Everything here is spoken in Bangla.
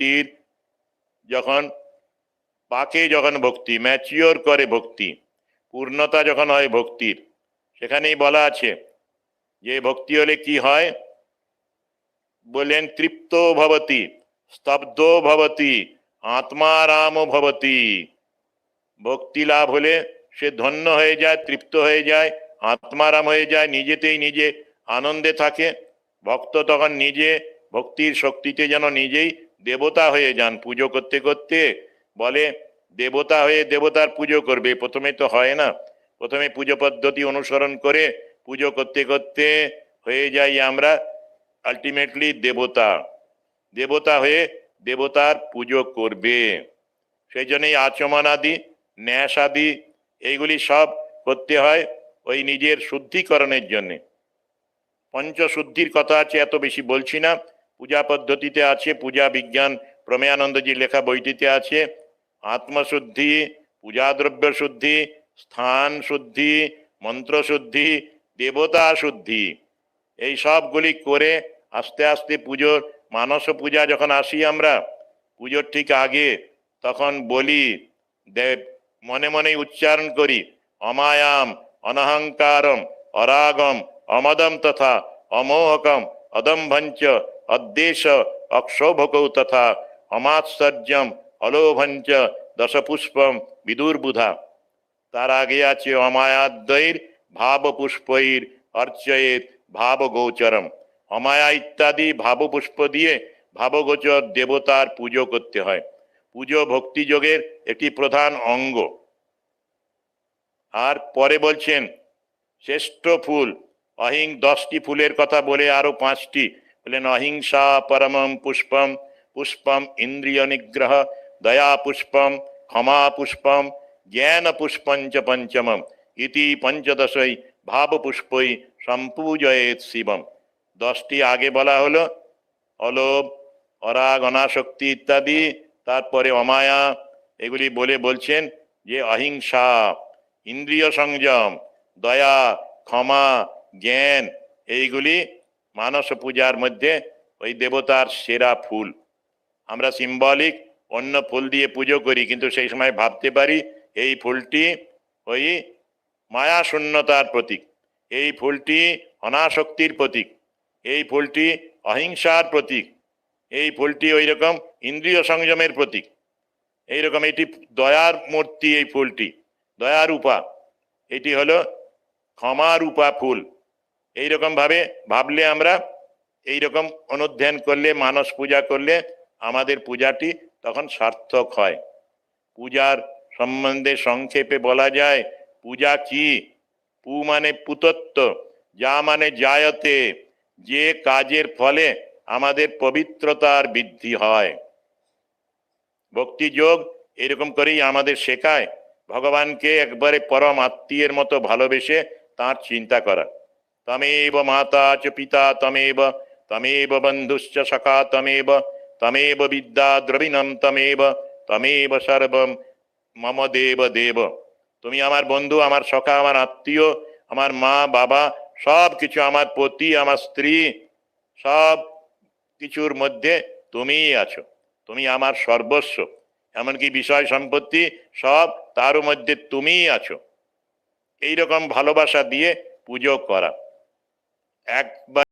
ভক্তির যখন, পাকে যখন ভক্তি, ম্যাচিওর করে ভক্তি, পূর্ণতা যখন হয় ভক্তির, সেখানেই বলা আছে, যে ভক্তি হলে কি হয়? বললেন, তৃপ্ত ভবতি, স্তব্ধ ভবতি আত্মারাম ভবতি। ভক্তি লাভ হলে সে ধন্য হয়ে যায়, তৃপ্ত হয়ে যায় আত্মারাম হয়ে যায়, নিজেতেই নিজে আনন্দে থাকে। ভক্ত তখন নিজে, ভক্তির শক্তিতে যেন নিজেই দেবতা হয়ে যান, পুজো করতে করতে বলে, দেবতা হয়ে দেবতার পুজো করবে। প্রথমে তো হয় না। প্রথমে পুজো পদ্ধতি অনুসরণ করে পুজো করতে করতে হয়ে যাই আমরা আলটিমেটলি দেবতা। দেবতা হয়ে দেবতার পুজো করবে। সেই জন্যই আচমন আদি, ন্যাস আদি, এইগুলি সব করতে হয় ওই নিজের শুদ্ধিকরণের জন্যে। পঞ্চশুদ্ধির কথা আছে, এত বেশি বলছি না। পূজা পদ্ধতিতে আছে, পূজা বিজ্ঞান, প্রমেয়ানন্দজির লেখা বইটিতে আছে। আত্মশুদ্ধি, পূজাদ্রব্য শুদ্ধি, স্থান শুদ্ধি, মন্ত্র শুদ্ধি, দেবতা শুদ্ধি। এই সবগুলি করে আস্তে আস্তে পুজোর, মানস পূজা যখন আসি আমরা, পুজোর ঠিক আগে তখন বলি, দেব, মনে মনে উচ্চারণ করি, অমায়াম, অনহংকারম, অরাগম, অমদম তথা অমোহকম, অদম্ভঞ্চ অদ্দেশ অক্ষোভকৌ তথা অমাৎসর্যম অলোভঞ্চ দশপুষ্পম বিদুর্বুধা তার আগে আছে অমায়াদ্বৈর ভাবপুষ্পৈর অর্চয়েত ভাবগোচরম অমায়া ইত্যাদি ভাবপুষ্প দিয়ে ভাবগোচর দেবতার পুজো করতে হয় পুজো ভক্তিযোগের একটি প্রধান অঙ্গ আর পরে বলছেন শ্রেষ্ঠ ফুল অহিং দশটি ফুলের কথা বলে আরও পাঁচটি বলেন অহিংসা পরমম পুষ্পম পুষ্পম ইন্দ্রিয় নিগ্রহ দয়া পুষ্পম ক্ষমা পুষ্পম জ্ঞান পুষ্পঞ্চ পঞ্চমম ইতি পঞ্চদশই ভাব পুষ্পই সম্পূজয়েত শিবম দশটি আগে বলা হলো অলোভ অরাগ অনাসক্তি ইত্যাদি তারপরে অমায়া এগুলি বলে বলছেন যে অহিংসা ইন্দ্রিয় সংযম দয়া ক্ষমা জ্ঞান এইগুলি মানস পূজার মধ্যে ওই দেবতার সেরা ফুল। আমরা সিম্বলিক অন্য ফুল দিয়ে পুজো করি, কিন্তু সেই সময় ভাবতে পারি এই ফুলটি ওই মায়া শূন্যতার প্রতীক, এই ফুলটি অনাসক্তির প্রতীক, এই ফুলটি অহিংসার প্রতীক, এই ফুলটি ওই রকম ইন্দ্রিয় সংযমের প্রতীক। এইরকম এটি দয়ার মূর্তি, এই ফুলটি দয়ার উপা এটি হলো ক্ষমার উপা ফুল। এইরকম ভাবে ভাবলে আমরা এইরকম অনুধ্যান করলে, মানস পূজা করলে আমাদের পূজাটি তখন সার্থক হয়। পূজার সম্বন্ধে সংক্ষেপে বলা যায়, পূজা কি? পু মানে পুতত্ব, যা মানে জায়তে, যে কাজের ফলে আমাদের পবিত্রতার বৃদ্ধি হয়। ভক্তিযোগ এরকম করেই আমাদের শেখায়। ভগবানকে একবারে পরম আত্মীয়ের মতো ভালোবেসে তার চিন্তা করা। তমেব মাতা চ পিতা তমেব তমেব বন্ধুশ্চ সখা তমেব তমেব বিদ্যা দ্রবিণম তমেব তমেব সর্বম মম দেব দেব তুমি আমার বন্ধু, আমার সখা, আমার আত্মীয়, আমার মা, বাবা সব কিছু আমার পতি, আমার স্ত্রী সব কিছুর মধ্যে তুমিই আছো। তুমি আমার সর্বস্ব। এমনকি বিষয় সম্পত্তি সব তার মধ্যে তুমিই আছো। এইরকম ভালোবাসা দিয়ে পুজো করা। একবার